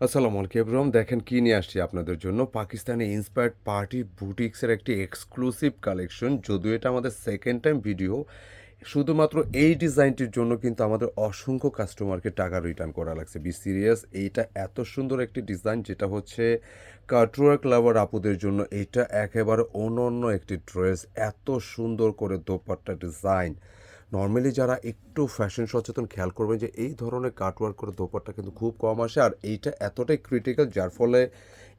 আসসালামু আলাইকুম এব্রাম দেখেন কি নিয়ে আসছি আপনাদের জন্য। পাকিস্তানি ইন্সপায়ার্ড পার্টি বুটিক্সের একটি এক্সক্লুসিভ কালেকশন যদিও এটা আমাদের সেকেন্ড টাইম ভিডিও শুধুমাত্র এই ডিজাইনটির জন্য কিন্তু আমাদের অসংখ্য কাস্টমারকে টাকা রিটার্ন করা লাগছে। বি সিরিয়াস এইটা এত সুন্দর একটি ডিজাইন যেটা হচ্ছে কাটওয়ার্ক লাভার আপুদের জন্য। এটা একেবারে অনন্য একটি ড্রেস এত সুন্দর করে দোপাট্টা ডিজাইন নর্মালি যারা একটু ফ্যাশন সচেতন, খেয়াল করবেন যে এই ধরনের কাটওয়ার্ক করে দোপারটা কিন্তু খুব কম আসে। আর এইটা এতটাই ক্রিটিক্যাল যার ফলে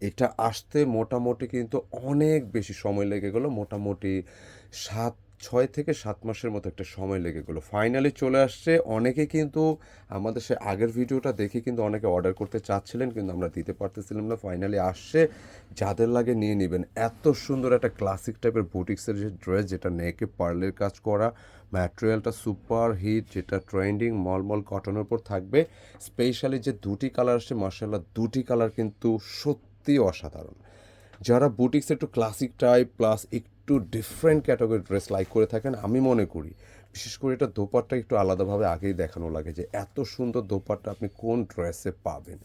এটা আসতে মোটামুটি কিন্তু অনেক বেশি সময় লেগে গেলো। মোটামুটি সাত ছয় থেকে সাত মাসের মতো একটা সময় লেগে গেলো। ফাইনালি চলে আসছে। অনেকে কিন্তু আমাদের সে আগের ভিডিওটা দেখে কিন্তু অনেকে অর্ডার করতে চাচ্ছিলেন কিন্তু আমরা দিতে পারতেছিলাম না। ফাইনালি আসছে। যাদের লাগে নিয়ে নেবেন। এত সুন্দর একটা ক্লাসিক টাইপের বুটিক্সের যে ড্রেস যেটা নেকে পার্লের কাজ করা ম্যাটেরিয়ালটা সুপার হিট যেটা ট্রেন্ডিং মলমল কটনের উপর থাকবে। স্পেশালি যে দুটি কালার আসছে মার্শাল্লাহ দুটি কালার কিন্তু সত্যি অসাধারণ। যারা বুটিক্স একটু ক্লাসিক টাইপ প্লাস একটু ডিফারেন্ট ক্যাটাগরি ড্রেস লাইক করে থাকেন, আমি মনে করি। বিশেষ করে এটা দোপাট্টা একটু আলাদাভাবে আগেই দেখানো লাগে যে এত সুন্দর দোপাট্টা আপনি কোন ড্রেসে পাবেন।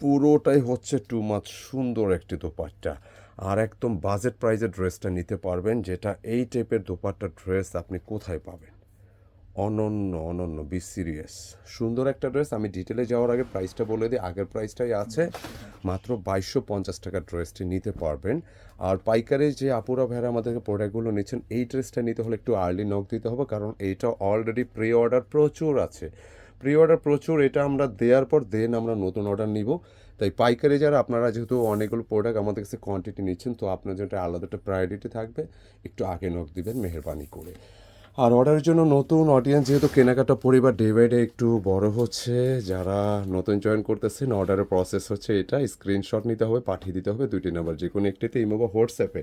পুরোটাই হচ্ছে টু মাছ সুন্দর একটি দোপাট্টা। আর একদম বাজেট প্রাইজের ড্রেসটা নিতে পারবেন, যেটা এই টাইপের দোপাট্টা ড্রেস আপনি কোথায় পাবেন। অনন্য অনন্য বি সিরিয়াস সুন্দর একটা ড্রেস আমি ডিটেলে যাওয়ার আগে প্রাইসটা বলে দিই, আগের প্রাইসটাই আছে, মাত্র বাইশশো পঞ্চাশ টাকার ড্রেসটি নিতে পারবেন। আর পাইকারি যে আপুরা ভাইরা আমাদেরকে প্রোডাক্টগুলো নিচ্ছেন, এই ড্রেসটা নিতে হলে একটু আর্লি নক দিতে হবে, কারণ এইটা অলরেডি প্রি অর্ডার প্রচুর আছে। প্রি অর্ডার প্রচুর, এটা আমরা দেওয়ার পর দেন আমরা নতুন অর্ডার নিব। তাই পাইকারি যারা, আপনারা যেহেতু অনেকগুলো প্রোডাক্ট আমাদের কাছে কোয়ান্টিটি নিচ্ছেন, তো আপনার জন্য আলাদা একটা প্রায়োরিটি থাকবে, একটু আগে নক দিবেন, মেহরবানি করে। আর অর্ডারের জন্য নতুন অডিয়েন্স যেহেতু কেনাকাটা পরিবার ডে বাই ডে একটু বড় হচ্ছে, যারা নতুন জয়েন করতেছেন অর্ডারের প্রসেস হচ্ছে এটা স্ক্রিনশট নিতে হবে, পাঠিয়ে দিতে হবে দুইটি নাম্বার যে কোনো একটিতে ইমো বা হোয়াটসঅ্যাপে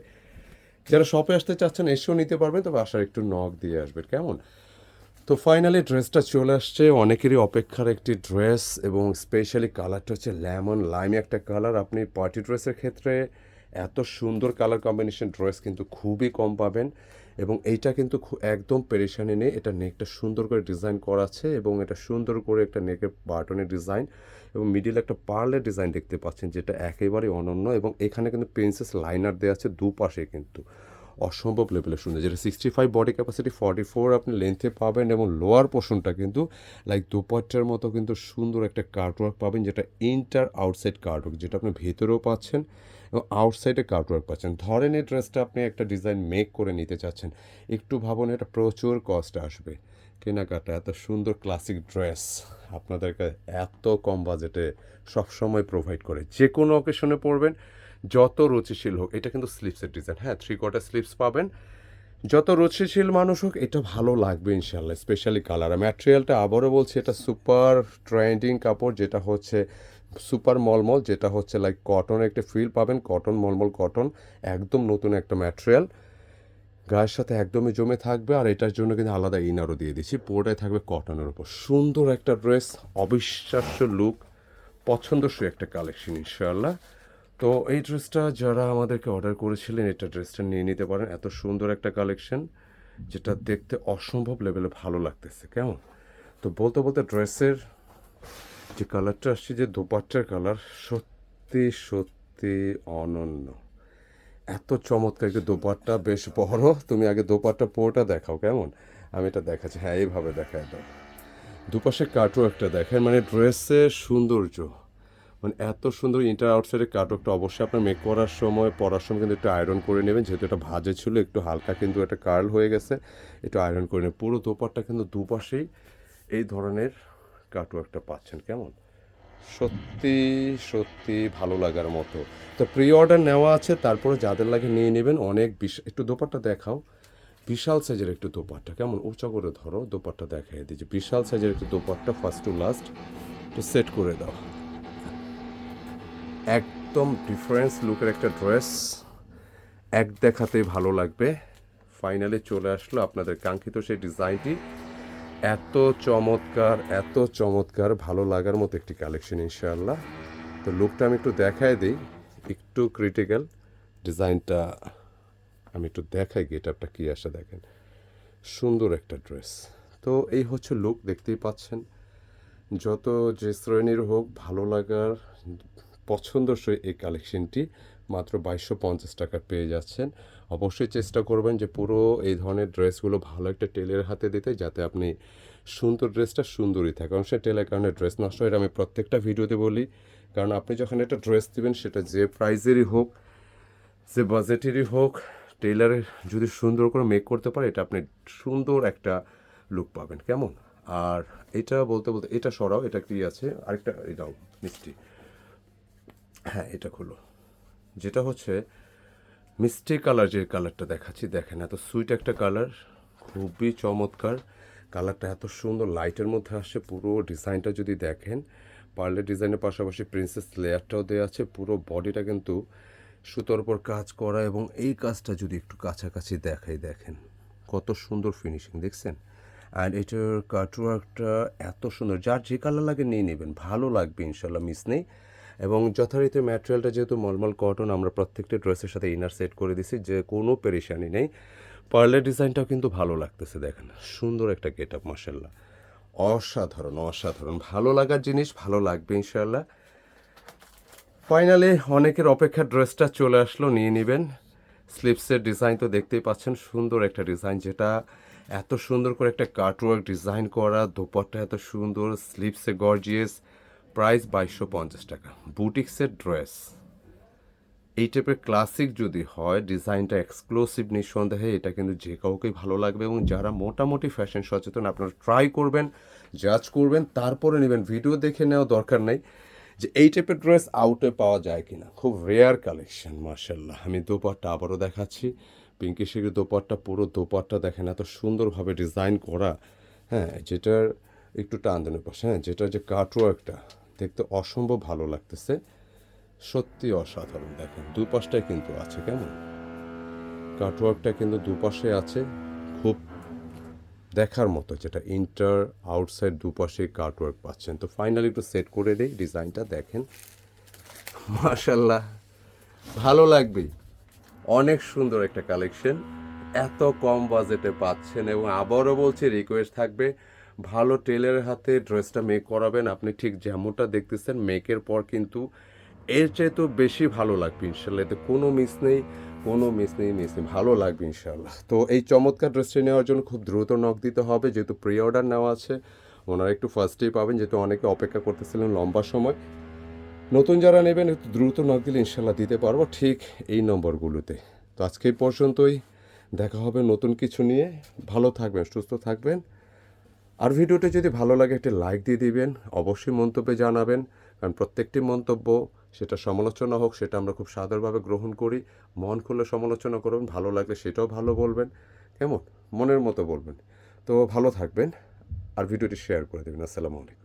যারা শপে আসতে চাচ্ছেন, এসেও নিতে পারবেন, তবে আসার একটু নখ দিয়ে আসবেন, কেমন? তো ফাইনালি ড্রেসটা চলে আসছে, অনেকেরই অপেক্ষার একটি ড্রেস এবং স্পেশালি কালারটা হচ্ছে লেমন লাইম একটা কালার আপনি পার্টি ড্রেসের ক্ষেত্রে এত সুন্দর কালার কম্বিনেশন ড্রেস কিন্তু খুবই কম পাবেন এবং এইটা কিন্তু একদম পেরেশানি নেই। এটা নেকটা সুন্দর করে ডিজাইন করা আছে এবং এটা সুন্দর করে একটা নেকের বাটনের ডিজাইন এবং মিডিল একটা পার্লের ডিজাইন দেখতে পাচ্ছেন যেটা একেবারে অনন্য এবং এখানে কিন্তু প্রিন্সেস লাইনার দেওয়া আছে দুপাশে কিন্তু। অসম্ভব লেভেলের সুন্দর। যেটা sixty five body capacity forty four আপনি লেন্থে পাবেন এবং লোয়ার পোর্শনটা কিন্তু লাইক দুপাট্টার মতো কিন্তু সুন্দর একটা কার্টওয়ার্ক পাবেন যেটা ইন্টার আউটসাইড কার্টওয়ার্ক যেটা আপনি ভেতরেও পাচ্ছেন। এবং আউটসাইডে কার্টওয়ার্ক পাচ্ছেন। ধরেন এই ড্রেসটা আপনি একটা ডিজাইন মেক করে নিতে চাচ্ছেন, একটু ভাবুন এটা প্রচুর কস্ট আসবে। কেনাকাটা, এত সুন্দর ক্লাসিক ড্রেস আপনাদেরকে এত কম বাজেটে সবসময় প্রোভাইড করে। যে কোনো অকেশনে পরবেন, যত রুচিশীল হোক, এটা কিন্তু স্লিপসের ডিজাইন হ্যাঁ থ্রি কোয়ার্টার স্লিপস পাবেন। যত রুচিশীল মানুষ হোক, এটা ভালো লাগবে ইনশাল্লাহ স্পেশালি কালার ম্যাটেরিয়ালটা আবারও বলছি, এটা সুপার ট্রেন্ডিং কাপড়, যেটা হচ্ছে সুপার মলমল, যেটা হচ্ছে লাইক কটন একটা ফিল পাবেন। কটন মলমল কটন একদম নতুন একটা ম্যাটেরিয়াল গায়ের সাথে একদমই জমে থাকবে আর এটার জন্য কিন্তু আলাদা ইনারও দিয়ে দিচ্ছি। পুরোটাই থাকবে কটনের উপর। সুন্দর একটা ড্রেস অবিশ্বাস্য লুক পছন্দসই একটা কালেকশন ইনশাআল্লাহ। তো এই ড্রেসটা যারা আমাদেরকে অর্ডার করেছিলেন, এটা ড্রেসটা নিয়ে নিতে পারেন। এত সুন্দর একটা কালেকশন যেটা দেখতে অসম্ভব লেভেলে ভালো লাগতেছে। কেমন? তো বলতে বলতে ড্রেসের যে কালারটা আসছে, যে দোপাট্টার কালার, সত্যি সত্যি অনন্য। এত চমৎকার একটা দোপাট্টা, বেশ বড়। তুমি আগে দোপাট্টা পোটা দেখাও, কেমন? আমি এটা দেখাচ্ছি। হ্যাঁ এইভাবে দেখায় দাও দুপাশে কাটো একটা দেখেন মানে ড্রেসের সৌন্দর্য। মানে এত সুন্দর ইন্টার আউটসাইডের কাটকটা অবশ্যই আপনার মেক করার সময়, পরার সময় কিন্তু একটু আয়রন করে নেবেন। যেহেতু এটা ভাজে ছিল, একটু হালকা কিন্তু একটা কার্ল হয়ে গেছে, একটু আয়রন করে নেবেন। পুরো দোপাট্টা কিন্তু দুপাশেই এই ধরনের কাটওয়ার্কটা পাচ্ছেন, কেমন? সত্যি সত্যি ভালো লাগার মতো। তো প্রি অর্ডার নেওয়া আছে, তারপরে যাদের লাগে নিয়ে নেবেন, অনেক বিশ, একটু দোপাট্টা দেখাও। বিশাল সাইজের একটু দোপাট্টা, কেমন? উঁচা করে ধরো, দোপাট্টা দেখাই দিয়েছে বিশাল সাইজের একটু দোপাট্টা ফার্স্ট টু লাস্ট একটু সেট করে দাও। একদম ডিফারেন্স লুকের একটা ড্রেস এক দেখাতেই ভালো লাগবে। ফাইনালি চলে আসলো আপনাদের কাঙ্ক্ষিত সেই ডিজাইনটি এত চমৎকার এত চমৎকার, ভালো লাগার মতো একটি কালেকশন ইনশাআল্লাহ। তো লুকটা আমি একটু দেখাই দিই, একটু ক্রিটিক্যাল ডিজাইনটা আমি একটু দেখাই গেট আপটা কী আসে দেখেন। সুন্দর একটা ড্রেস তো এই হচ্ছে লুক দেখতেই পাচ্ছেন। যত যে শ্রেণির হোক, ভালো লাগার, পছন্দসই এই কালেকশনটি মাত্র বাইশশো পঞ্চাশ টাকা পেয়ে যাচ্ছেন। অবশ্যই চেষ্টা করবেন যে পুরো এই ধরনের ড্রেসগুলো ভালো একটা টেলের হাতে দিতে, যাতে আপনি সুন্দর ড্রেসটা সুন্দরই থাকে। কারণ সে টেলের কারণে ড্রেস নষ্ট হয় আমি প্রত্যেকটা ভিডিওতে বলি, কারণ আপনি যখন একটা ড্রেস দিবেন, সেটা যে প্রাইজেরই হোক, যে বাজেটেরই হোক টেলারের যদি সুন্দর করে মেক করতে পারে, এটা আপনি সুন্দর একটা লুক পাবেন। কেমন? আর এটা বলতে বলতে, এটা সরাও, এটা কি আছে? আরেকটা, এটাও, মিষ্টি। হ্যাঁ এটা খুলো। যেটা হচ্ছে, মিষ্টি কালার যে কালারটা দেখাচ্ছি, দেখেন এত সুইট একটা কালার, খুবই চমৎকার। কালারটা এত সুন্দর, লাইটের মধ্যে আসছে, পুরো ডিজাইনটা যদি দেখেন পার্লে ডিজাইনের পাশাপাশি প্রিন্সেস লেয়ারটাও দেওয়া আছে, পুরো বডিটা কিন্তু সুতোর উপর কাজ করা এবং এই কাজটা যদি একটু কাছাকাছি দেখাই, দেখেন, কত সুন্দর ফিনিশিং দেখছেন? অ্যান্ড এটার কাটওয়ার্কটা এত সুন্দর, যার যে কালার লাগে নিয়ে নেবেন, ভালো লাগবে, ইনশাল্লাহ মিস নেই। এবং যথারীতি ম্যাটেরিয়ালটা যেহেতু মলমল কটন আমরা প্রত্যেকটা ড্রেসের সাথে ইনার সেট করে দিছি, যে কোনো পেরেশানি নেই। পার্লের ডিজাইনটাও কিন্তু ভালো লাগতেছে, দেখেন। সুন্দর একটা গেট আপ মাসাল্লাহ অসাধারণ অসাধারণ। ভালো লাগার জিনিস, ভালো লাগবে ইনশাল্লাহ ফাইনালি অনেকের অপেক্ষার ড্রেসটা চলে আসলো, নিয়ে নেবেন। স্লিপসের ডিজাইন তো দেখতেই পাচ্ছেন, সুন্দর একটা ডিজাইন যেটা এত সুন্দর করে একটা কাটওয়ার্ক ডিজাইন করা, দোপাট্টা এত সুন্দর স্লিপসে গর্জিয়াস প্রাইস বাইশশো পঞ্চাশ টাকা। বুটিক্সের ড্রেস। এই টাইপের ক্লাসিক যদি হয়, ডিজাইনটা এক্সক্লুসিভ নিঃসন্দেহে, এটা কিন্তু যে কাউকেই ভালো লাগবে এবং যারা মোটামুটি ফ্যাশন সচেতন, আপনারা ট্রাই করবেন জাজ করবেন, তারপরে নেবেন। ভিডিও দেখে নেওয়া দরকার নেই যে এই টাইপের ড্রেস আউটে পাওয়া যায় কিনা। খুব রেয়ার কালেকশন মার্শাল্লাহ আমি দোপাট্টা আবারও দেখাচ্ছি। পিঙ্কি শিখের দোপাট্টা, পুরো দোপাট্টা দেখেন, এত সুন্দরভাবে ডিজাইন করা। হ্যাঁ যেটার একটু টান দেন পাশে হ্যাঁ যেটা যে কাটওয়ার্কটা দেখতে অসম্ভব ভালো লাগতেছে। সত্যি অসাধারণ, দেখেন দুপাশটায় কিন্তু আছে, কেমন? কাটওয়ার্কটা কিন্তু দুপাশে আছে, খুব দেখার মতো, যেটা ইন্টার আউটসাইড দুপাশে কাটওয়ার্ক পাচ্ছেন। তো ফাইনালি একটু সেট করে দিই ডিজাইনটা দেখেন। মাশাল্লাহ ভালো লাগবেই অনেক সুন্দর একটা কালেকশন এত কম বাজেটে পাচ্ছেন এবং আবারও বলছি রিকোয়েস্ট থাকবে ভালো টেলারের হাতে ড্রেসটা মেক করাবেন। আপনি ঠিক যেমনটা দেখতেছেন মেকের পর কিন্তু এর চাইতেও বেশি ভালো লাগবে ইনশাল্লাহ। এতে কোনো মিস নেই, কোনো মিস নেই মিস নেই। ভালো লাগবে ইনশাল্লাহ। তো এই চমৎকার ড্রেসটি নেওয়ার জন্য খুব দ্রুত নখ দিতে হবে। যেহেতু প্রি অর্ডার নেওয়া আছে, ওনারা একটু ফার্স্টেই পাবেন। যেহেতু অনেকে অপেক্ষা করতেছিলেন লম্বা সময়। নতুন যারা নেবেন, একটু দ্রুত নখ দিলে ইনশাল্লাহ দিতে পারব। ঠিক এই নম্বরগুলোতে। তো আজকে পর্যন্তই। দেখা হবে নতুন কিছু নিয়ে। ভালো থাকবেন, সুস্থ থাকবেন। আর ভিডিওটি যদি ভালো লাগে, একটি লাইক দিয়ে দিবেন, অবশ্যই মন্তব্যে জানাবেন, কারণ প্রত্যেকটি মন্তব্য সেটা সমালোচনা হোক, সেটা আমরা খুব সাদরভাবে গ্রহণ করি। মন খুলে সমালোচনা করবেন ভালো লাগলে সেটাও ভালো বলবেন, কেমন? মনের মতো বলবেন। তো ভালো থাকবেন, আর ভিডিওটি শেয়ার করে দেবেন। আসসালামু আলাইকুম।